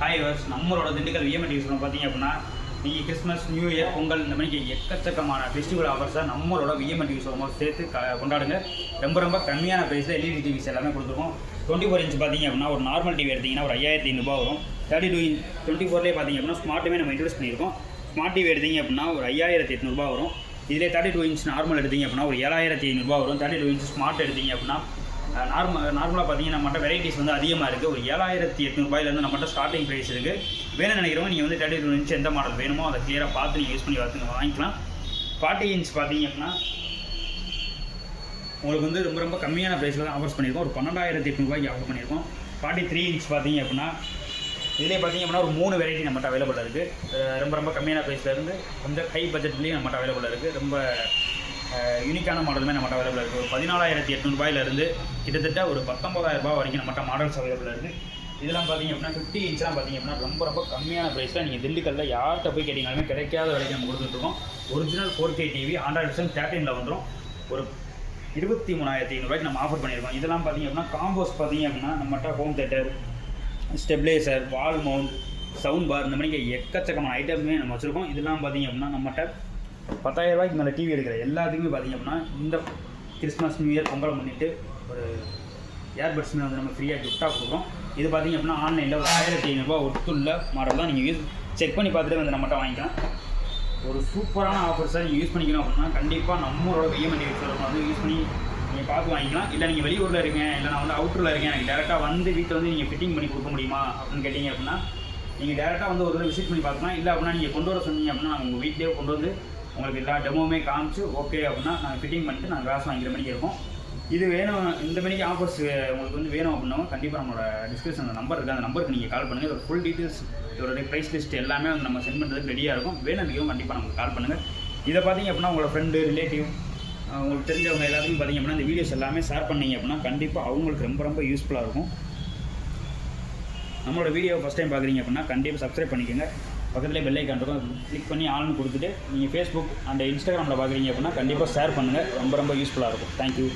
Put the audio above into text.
Hi verse நம்மளோட Dindigul விஎம்எட் use பார்த்தீங்க அப்படின்னா நீங்கள் கிறிஸ்மஸ் நியூ இயர் பொங்கல் இந்த மாதிரி எக்கச்சக்கமான ஃபெஸ்டிவல் ஆஃபர்ஸாக நம்மளோட விஎம்எட் யூஸ் சேர்த்து க கொண்டாடுங்க. ரொம்ப ரொம்ப கம்மியான ப்ரைஸில் எல்இடி டிவிஸ் எல்லாமே கொடுத்துருக்கோம். டுவெண்ட்டி ஃபோர் இன்ச் பார்த்தீங்க அப்படின்னா ஒரு நார்மல் டிவி எடுத்தீங்கன்னா ஒரு ஐயாயிரத்தி ஐநூறுபா வரும். தேர்ட்டி டூ இன்ச் டுவெண்ட்டி ஃபோர்லேயே பார்த்தீங்க அப்படின்னா ஸ்மார்ட்டுமே நம்ம இன்ட்ரெஸ்ட் பண்ணியிருக்கோம். ஸ்மார்ட் டிவி எடுத்தீங்க அப்படின்னா ஒரு ஐயாயிரத்தி எட்நூறுபா வரும். இதிலே தேர்ட்டி டூ இன்ச் நார்மல் எடுத்தீங்க அப்படின்னா ஒரு ஏழாயிரத்தி ஐநூறுபா வரும். தேர்ட்டி டூ இன்ச் ஸ்மார்ட் எடுத்தீங்க அப்படின்னா நார்மல் நார்மலாக பார்த்தீங்கன்னா நம்மகிட்ட வெரைட்டிஸ் வந்து அதிகமாக இருக்குது ஒரு ஏழாயிரத்தி எட்நூறுபாயிலேருந்து நம்மகிட்ட ஸ்டார்டிங் ப்ரைஸ் இருக்குது வேணும்னு நினைக்கிறவங்க நீங்கள் வந்து தேர்ட்டி டூ இன்ச் எந்த மாடல் வேணுமோ அதை கிளியராக பார்த்து நீங்கள் யூஸ் பண்ணி பார்த்து வாங்கிக்கலாம். ஃபார்ட்டி இன்ச் பார்த்தீங்க அப்படின்னா உங்களுக்கு வந்து ரொம்ப ரொம்ப கம்மியான ப்ரைஸில் தான் ஆஃபர்ஸ் பண்ணியிருக்கோம். ஒரு பன்னெண்டாயிரத்தி எட்நூறுபாய்க்கு ஆஃபர் பண்ணியிருக்கோம். ஃபார்ட்டி த்ரீ இன்ச் பார்த்தீங்க அப்படின்னா இதிலே பார்த்தீங்க அப்படின்னா ஒரு மூணு வெரைட்டி நம்மகிட்ட அவைலபிள் இருக்குது ரொம்ப ரொம்ப கம்மியான ப்ரைஸ்லேருந்து கொஞ்சம் ஹை பட்ஜெட்லேயும் நம்மகிட்ட அவைலபிள் இருக்குது ரொம்ப யூனிக்கான மாடலுமே நம்மகிட்ட அவைலபிள் இருக்குது ஒரு பதினாலாயிரத்தி எட்நூறுபாயிலேருந்து கிட்டத்தட்ட ஒரு பத்தொம்பதாயிரம் ரூபாய் வரைக்கும் நம்மகிட்ட மாடல்ஸ் அவைலபிள் இருக்குது இதெல்லாம் பார்த்தீங்க அப்படின்னா ஃபிஃப்டி இன்ச்லாம் பார்த்தீங்க அப்படின்னா ரொம்ப ரொம்ப கம்மியான ப்ரைஸில் நீங்கள் திண்டுக்கல்ல யார்கிட்ட போய் கேட்டிங்கனாலுமே கிடைக்காத வரைக்கும் நம்ம கொடுத்துட்ருக்கோம் original four K TV android version தேர்ட்டினில் வந்துடும் ஒரு இருபத்தி மூணாயிரத்தி ஐநூறுபாய்க்கு நம்ம ஆஃபர் பண்ணியிருக்கோம். இதெல்லாம் பார்த்தீங்க அப்படின்னா காம்போஸ் பார்த்தீங்க அப்படின்னா நம்மகிட்ட home theatre stabiliser wall mount sound bar இந்த மாதிரி எக்கச்சக்கமான ஐட்டமே நம்ம வச்சுருக்கோம். இதெல்லாம் பார்த்தீங்க அப்படின்னா நம்மகிட்ட பத்தாயிரம் ரூபாய்க்கு மேலே டிவி எடுக்கிற எல்லாத்துக்குமே பார்த்தீங்க அப்படின்னா இந்த கிறிஸ்மஸ் நியூ இயர் பொங்கலை முன்னிட்டு ஒரு ஏர்பட்ஸ்மே வந்து நம்ம ஃப்ரீயாக கிஃப்டாக கொடுக்குறோம். இது பார்த்தீங்க அப்படின்னா ஆன்லைனில் ஒரு ஆயிரத்தி ஐநூறுரூவா ஒத்துள்ள மாடல் தான் நீங்கள் யூஸ் செக் பண்ணி பார்த்துட்டு வந்து நம்மகிட்ட வாங்கிக்கலாம். ஒரு சூப்பரான ஆஃபர்ஸை நீங்கள் யூஸ் பண்ணிக்கணும் அப்படின்னா கண்டிப்பாக நம்மளோட விஎம்என்டி யூஸ் வந்து யூஸ் பண்ணி நீங்கள் பார்த்து வாங்கிக்கலாம். இல்லை நீங்கள் வெளியூரில் இருக்கேன் இல்லை நான் வந்து அவுட்டரில் இருக்கேன் எனக்கு டேரெக்டாக வந்து வீட்டில் வந்து நீங்கள் ஃபிட்டிங் பண்ணி கொடுக்க முடியுமா அப்படின்னு கேட்டிங்க அப்படின்னா நீங்கள் டேரெக்டாக வந்து ஒரு தடவை விசிட் பண்ணி பார்க்கலாம். இல்லை அப்படின்னா நீங்கள் கொண்டு வர சொன்னீங்க அப்படின்னா நாங்கள் உங்கள் வீட்டிலே கொண்டு வந்து உங்களுக்கு எல்லா டெமோவுமே காமிச்சு ஓகே அப்படின்னா நாங்கள் ஃபிட்டிங் பண்ணிட்டு நாங்கள் கிளாஸ் வாங்கிக்கிற மணிக்கு இருக்கும். இது வேணும் இந்த மணிக்கு ஆஃபர்ஸ் உங்களுக்கு வந்து வேணும் அப்படின்னா கண்டிப்பாக நம்மளோட டிஸ்கிரிப்ஷன் நம்பர் இருக்குது அந்த நம்பருக்கு நீங்கள் கால் பண்ணுங்கள் இதோட ஃபுல் டீட்டெயில்ஸ் இதோட ப்ரைஸ் லிஸ்ட் எல்லாமே வந்து நம்ம சென்ட் பண்ணுறதுக்கு ரெடியாக இருக்கும். வேணும்னு கண்டிப்பாக நமக்கு கால் பண்ணுங்கள் இதை பார்த்தீங்க அப்படின்னா உங்களோட ஃப்ரெண்டு ரிலேட்டிவ் உங்களுக்கு தெரிஞ்சவங்க எல்லாத்துக்கும் பார்த்தீங்க அப்படின்னா இந்த வீடியோஸ் எல்லாமே ஷேர் பண்ணீங்க அப்படின்னா கண்டிப்பாக அவங்களுக்கு ரொம்ப ரொம்ப யூஸ்ஃபுல்லாக இருக்கும். நம்மளோட வீடியோ ஃபஸ்ட் டைம் பார்க்குறீங்க அப்படின்னா கண்டிப்பாக சப்ஸ்கிரைப் பண்ணிக்கோங்க. பக்கத்துலேயே பெல்லைக்கான் இருக்கும். கிளிக் பண்ணி ஆள்னு கொடுத்துட்டு நீங்கள் ஃபேஸ்புக் அண்ட் இன்ஸ்டாகிராமில் பார்க்குறீங்க அப்படின்னா கண்டிப்பாக ஷேர் பண்ணுங்கள் ரொம்ப ரொம்ப யூஸ்ஃபுல்லாக இருக்கும். தேங்க்யூ